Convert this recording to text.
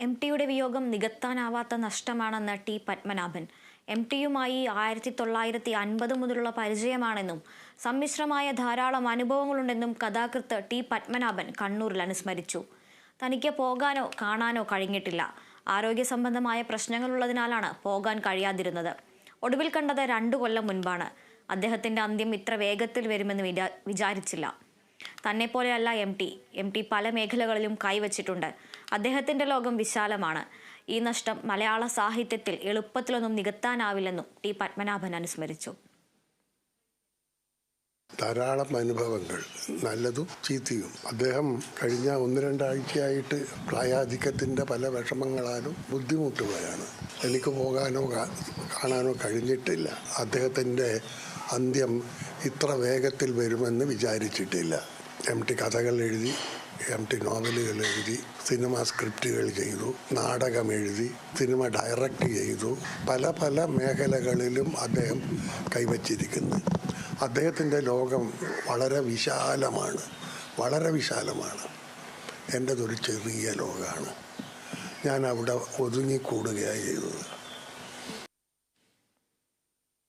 M ടിയുടെ വിയോഗം നികത്താനാവാത്ത നഷ്ടമാണെന്ന് ടി പത്മനാഭൻ. എം ടിയുമായി ആയിരത്തി തൊള്ളായിരത്തി അൻപത് മുതലുള്ള പരിചയമാണെന്നും സമ്മിശ്രമായ ധാരാളം അനുഭവങ്ങളുണ്ടെന്നും കഥാകൃത്ത് ടി പത്മനാഭൻ കണ്ണൂരിൽ അനുസ്മരിച്ചു. തനിക്ക് പോകാനോ കാണാനോ കഴിഞ്ഞിട്ടില്ല. ആരോഗ്യ സംബന്ധമായ പ്രശ്നങ്ങളുള്ളതിനാലാണ് പോകാൻ കഴിയാതിരുന്നത്. ഒടുവിൽ കണ്ടത് രണ്ടു കൊല്ലം മുൻപാണ്. അദ്ദേഹത്തിന്റെ അന്ത്യം ഇത്ര വേഗത്തിൽ വരുമെന്ന് വിചാ- വിചാരിച്ചില്ല. തന്നെ പോലെയല്ല എം ടി. എം ടി പല മേഖലകളിലും കൈവച്ചിട്ടുണ്ട്. അദ്ദേഹത്തിന്റെ ലോകം വിശാലമാണ്. ഈ നഷ്ടം മലയാള സാഹിത്യത്തിൽ എളുപ്പത്തിലൊന്നും നികത്താനാവില്ലെന്നും ടി പത്മനാഭൻ അനുസ്മരിച്ചു. ധാരാളം അനുഭവങ്ങൾ. നല്ലതും ചീത്തയും. അദ്ദേഹം കഴിഞ്ഞ ഒന്ന് രണ്ടാഴ്ചയായിട്ട് പ്രായാധിക്യത്തിന്റെ പല വിഷമങ്ങളാലും ബുദ്ധിമുട്ടുകയാണ്. എനിക്ക് പോകാനോ കാണാനോ കഴിഞ്ഞിട്ടില്ല. അദ്ദേഹത്തിന്റെ അന്ത്യം ഇത്ര വേഗത്തിൽ വരുമെന്ന് വിചാരിച്ചിട്ടില്ല. എം ടി കഥകൾ എഴുതി എം ടി നോവലുകൾ എഴുതി സിനിമ സ്ക്രിപ്റ്റുകൾ ചെയ്തു നാടകം എഴുതി സിനിമ ഡയറക്റ്റ് ചെയ്തു പല പല മേഖലകളിലും അദ്ദേഹം കൈവച്ചിരിക്കുന്നു. അദ്ദേഹത്തിന്റെ ലോകം വളരെ വിശാലമാണ് വളരെ വിശാലമാണ്. എന്റെതൊരു ചെറിയ ലോകമാണ്. ഞാൻ അവിടെ ഒതുങ്ങിക്കൂടുകയാണ് ചെയ്തത്.